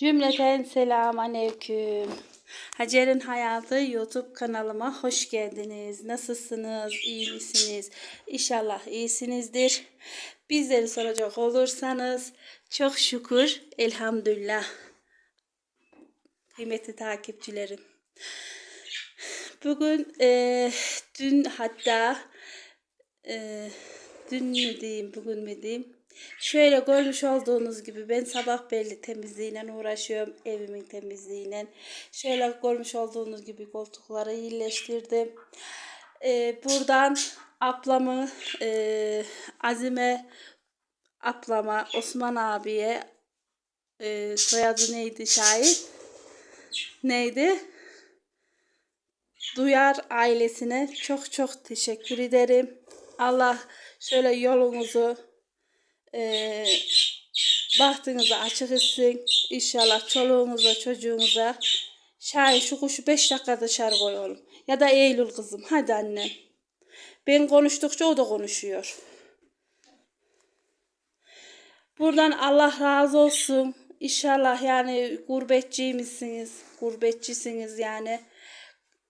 Cümleten selam aleyküm. Hacer'in Hayatı YouTube kanalıma hoş geldiniz. Nasılsınız? İyi misiniz? İnşallah iyisinizdir. Bizleri soracak olursanız çok şükür elhamdülillah. Kıymetli takipçilerim. Bugün eee, dün hatta eee, dün mü diyeyim bugün mü diyeyim şöyle görmüş olduğunuz gibi ben sabah belli temizliğiyle uğraşıyorum evimin temizliğiyle. Şöyle görmüş olduğunuz gibi koltukları iyileştirdim. Eee, buradan ablamı eee, Azime ablama Osman abiye eee, soyadı neydi şahit neydi? Duyar ailesine çok çok teşekkür ederim. Allah şöyle yolunuzu eee bahtınızı açık etsin. İnşallah çoluğunuza çocuğunuza Şahin şu kuşu 5 dakika dışarı koy. Ya da Eylül kızım. Hadi annem. Ben konuştukça o da konuşuyor. Buradan Allah razı olsun. İnşallah yani gurbetçiymişsiniz. Gurbetçisiniz yani.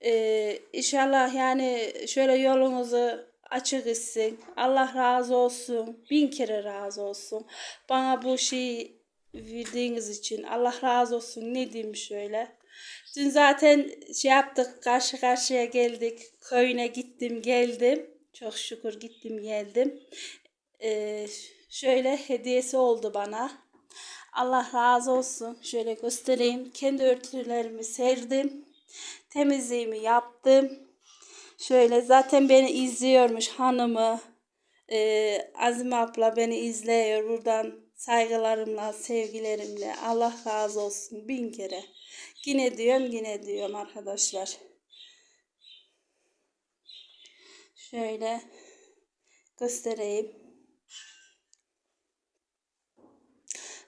Ee, inşallah yani şöyle yolunuzu açık etsin. Allah razı olsun. Bin kere razı olsun. Bana bu şeyi verdiğiniz için Allah razı olsun. Ne diyeyim şöyle. Dün zaten şey yaptık. Karşı karşıya geldik. Köyüne gittim geldim. Çok şükür gittim geldim. Ee, şöyle hediyesi oldu bana. Allah razı olsun. Şöyle göstereyim. Kendi örtülerimi serdim. Temizliğimi yaptım. Şöyle zaten beni izliyormuş hanımı. Ee, Azime abla beni izliyor. Buradan saygılarımla, sevgilerimle. Allah razı olsun bin kere. Yine diyorum, yine diyorum arkadaşlar. Şöyle göstereyim.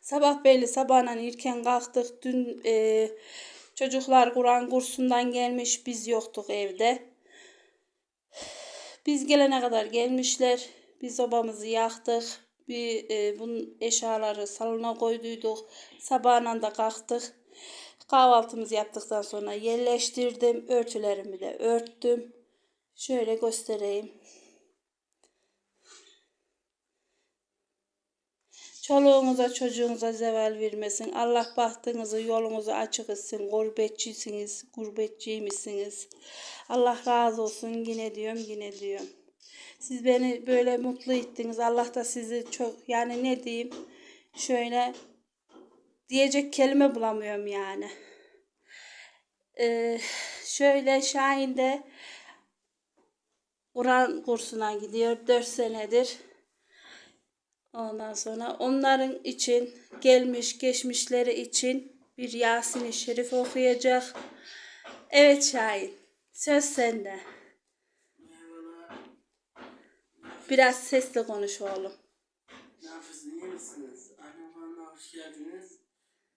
Sabah belli sabahla erken kalktık. Dün e, çocuklar Kur'an kursundan gelmiş. Biz yoktuk evde. Biz gelene kadar gelmişler. Biz sobamızı yaktık. Bir e, bunun eşyaları salona koyduyduk. Sabahla da kalktık. Kahvaltımızı yaptıktan sonra yerleştirdim. Örtülerimi de örttüm. Şöyle göstereyim. Çoluğunuza çocuğunuza zeval vermesin. Allah bahtınızı yolunuzu açık etsin. Gurbetçisiniz, gurbetçiymişsiniz. Allah razı olsun. Yine diyorum, yine diyorum. Siz beni böyle mutlu ettiniz. Allah da sizi çok yani ne diyeyim şöyle diyecek kelime bulamıyorum yani. Ee, şöyle Şahin de Kur'an kursuna gidiyor 4 senedir. Ondan sonra onların için gelmiş geçmişleri için bir Yasin-i Şerif okuyacak. Evet Şahin söz sende. Biraz sesli konuş oğlum. Yapıyorsunuz? İyi misiniz? Kanalına hoş geldiniz.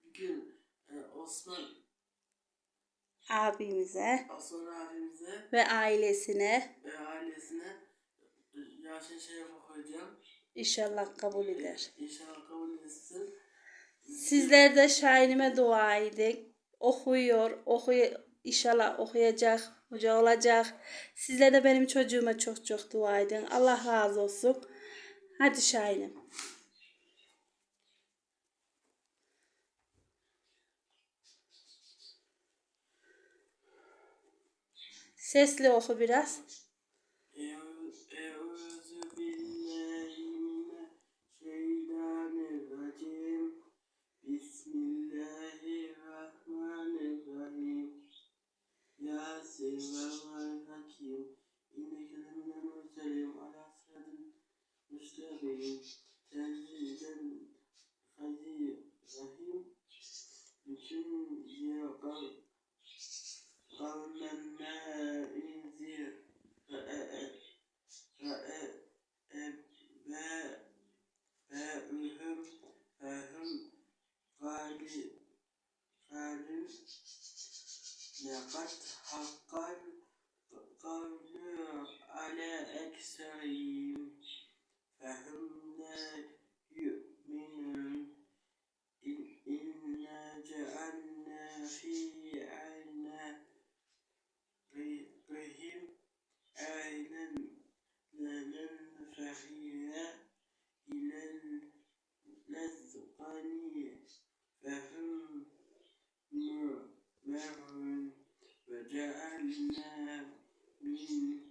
Bugün e, Osman, Abimize Osman abimize ve ailesine ve ailesine e, Yasin Şerif okuyacağım. İnşallah kabul eder. İnşallah kabul edilsin. Sizler de Şahin'ime dua edin. Okuyor, okuy inşallah okuyacak, hoca olacak. Sizler de benim çocuğuma çok çok dua edin. Allah razı olsun. Hadi Şahin'im. Sesli oku biraz. الفخيرة إلى الأثقال فهم معمر وجعلنا من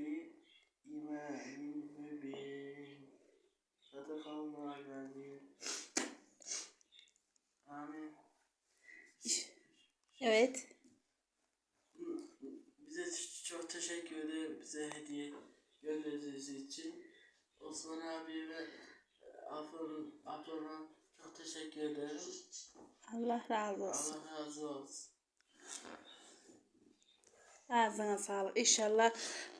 fi imamin mübin. Sadakallahu aleyhi. Amin. Evet. Bize çok teşekkür ederim bize hediye gönderdiğiniz için. Osman abi ve Afron, Afron'a çok teşekkür ederim. Allah razı olsun. Allah razı olsun. Ağzına sağlık. İnşallah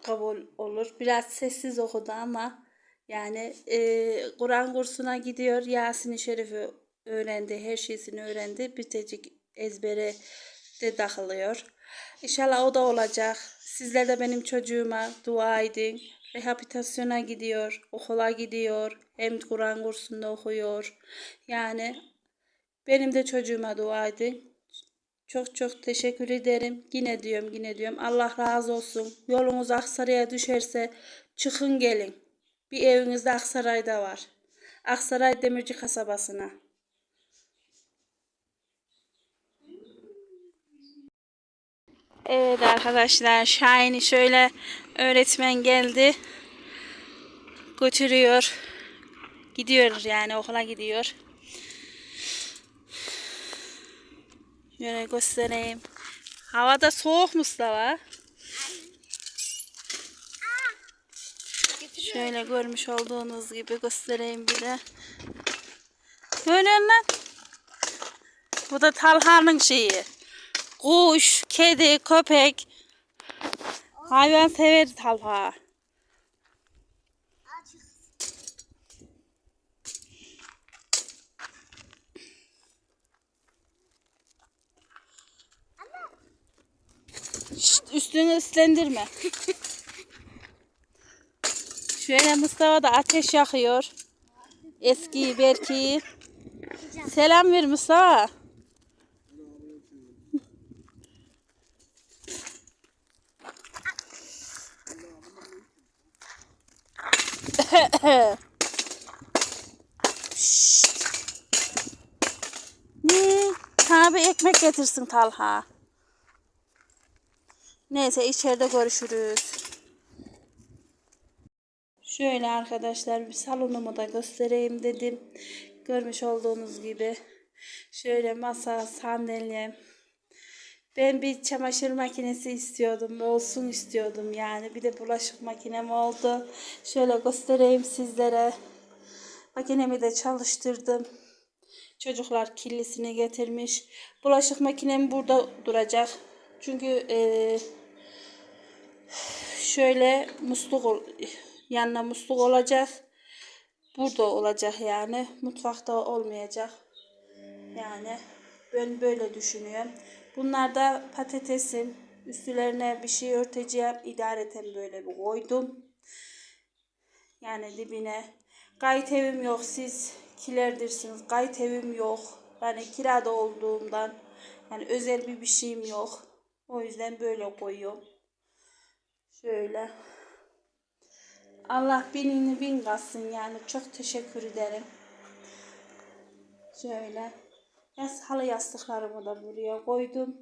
kabul olur. Biraz sessiz okudu ama yani e, Kur'an kursuna gidiyor. Yasin-i Şerif'i öğrendi. Her şeysini öğrendi. Bitecik ezbere de takılıyor. İnşallah o da olacak. Sizler de benim çocuğuma dua edin. Rehabilitasyona gidiyor. Okula gidiyor. Hem Kur'an kursunda okuyor. Yani benim de çocuğuma dua edin. Çok çok teşekkür ederim. Yine diyorum yine diyorum. Allah razı olsun. Yolunuz Aksaray'a düşerse çıkın gelin. Bir eviniz de Aksaray'da var. Aksaray Demirci kasabasına. Evet arkadaşlar Şahin'i şöyle öğretmen geldi. Götürüyor. Gidiyor yani okula gidiyor. Şöyle göstereyim. Havada soğuk Mustafa. Şöyle görmüş olduğunuz gibi göstereyim bir de. Görüyorsun lan. Bu da Talha'nın şeyi. Kuş, kedi, köpek. Hayvan sever Talha. Şşt, üstünü ıslendirme. Şöyle Mustafa da ateş yakıyor. Eski belki. Selam ver Mustafa. Şşt. Ne? Sana bir ekmek getirsin Talha. Neyse içeride görüşürüz. Şöyle arkadaşlar bir salonumu da göstereyim dedim. Görmüş olduğunuz gibi. Şöyle masa, sandalye. Ben bir çamaşır makinesi istiyordum. Olsun istiyordum yani. Bir de bulaşık makinem oldu. Şöyle göstereyim sizlere. Makinemi de çalıştırdım. Çocuklar kirlisini getirmiş. Bulaşık makinem burada duracak. Çünkü eee şöyle musluk ol- yanına musluk olacak. Burada olacak yani. Mutfakta olmayacak. Yani ben böyle düşünüyorum. Bunlar da patatesim. Üstlerine bir şey örteceğim. İdareten böyle bir koydum. Yani dibine. Kayıt evim yok. Siz kilerdirsiniz. Kayıt evim yok. Yani kirada olduğumdan yani özel bir bir şeyim yok. O yüzden böyle koyuyorum. Şöyle. Allah binini bin katsın yani. Çok teşekkür ederim. Şöyle. Yas halı yastıklarımı da buraya koydum.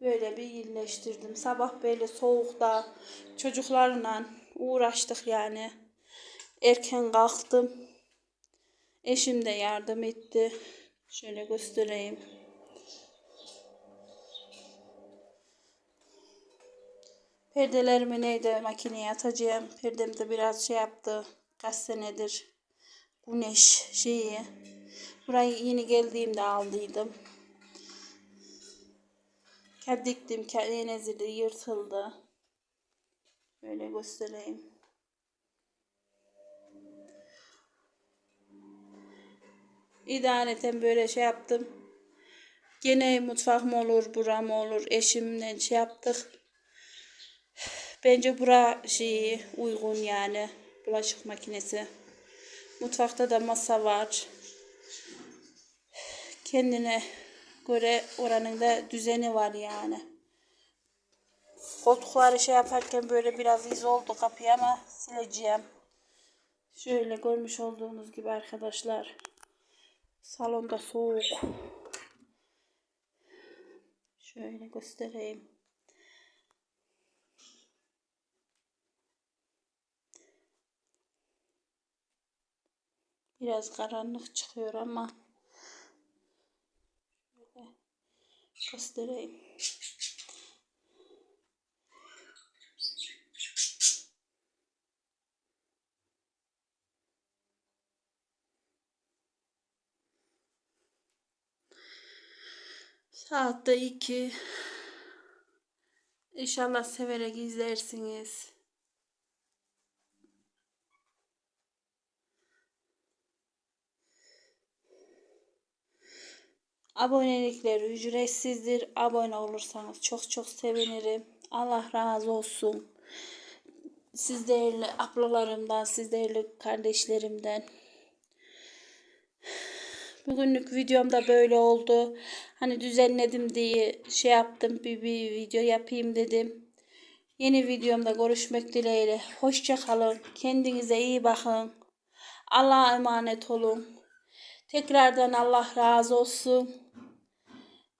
Böyle bir iyileştirdim. Sabah böyle soğukta çocuklarla uğraştık yani. Erken kalktım. Eşim de yardım etti. Şöyle göstereyim. Perdelerimi neydi makineye atacağım. Perdem de biraz şey yaptı. Kaç senedir güneş şeyi. Burayı yeni geldiğimde aldıydım. Diktim, en ezildi, yırtıldı. Böyle göstereyim. İdareten böyle şey yaptım. Gene mutfak mı olur, buram olur, eşimle şey yaptık. Bence bura şeyi uygun yani. Bulaşık makinesi. Mutfakta da masa var. Kendine göre oranın da düzeni var yani. Koltukları şey yaparken böyle biraz iz oldu kapıya ama sileceğim. Şöyle görmüş olduğunuz gibi arkadaşlar. Salonda soğuk. Şöyle göstereyim. Biraz karanlık çıkıyor ama şöyle göstereyim. Saat de iki. İnşallah severek izlersiniz. Abonelikler ücretsizdir. Abone olursanız çok çok sevinirim. Allah razı olsun. Siz değerli ablalarımdan, siz değerli kardeşlerimden. Bugünlük videom da böyle oldu. Hani düzenledim diye şey yaptım. Bir, bir video yapayım dedim. Yeni videomda görüşmek dileğiyle. Hoşça kalın. Kendinize iyi bakın. Allah'a emanet olun. Tekrardan Allah razı olsun.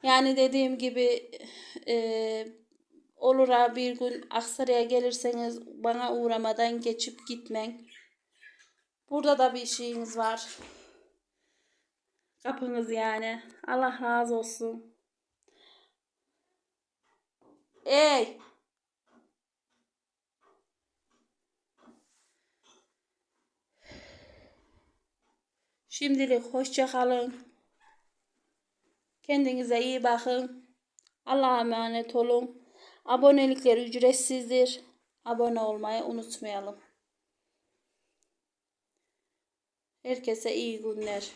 Yani dediğim gibi e, olur ha bir gün Aksaray'a gelirseniz bana uğramadan geçip gitmen. Burada da bir şeyiniz var. Kapınız yani. Allah razı olsun. Ey! Şimdilik hoşça kalın. Kendinize iyi bakın. Allah'a emanet olun. Abonelikler ücretsizdir. Abone olmayı unutmayalım. Herkese iyi günler.